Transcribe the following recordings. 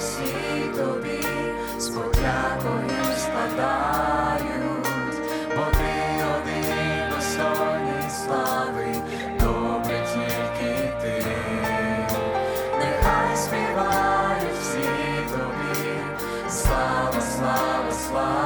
всі тобі з подякою складають, бо ти один достойний слави, добре тільки ти. Нехай співають всі тобі, слава, слава, слава,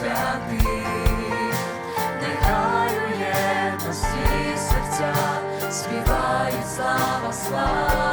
один святий, нехай у єдності серця співають слава, слава.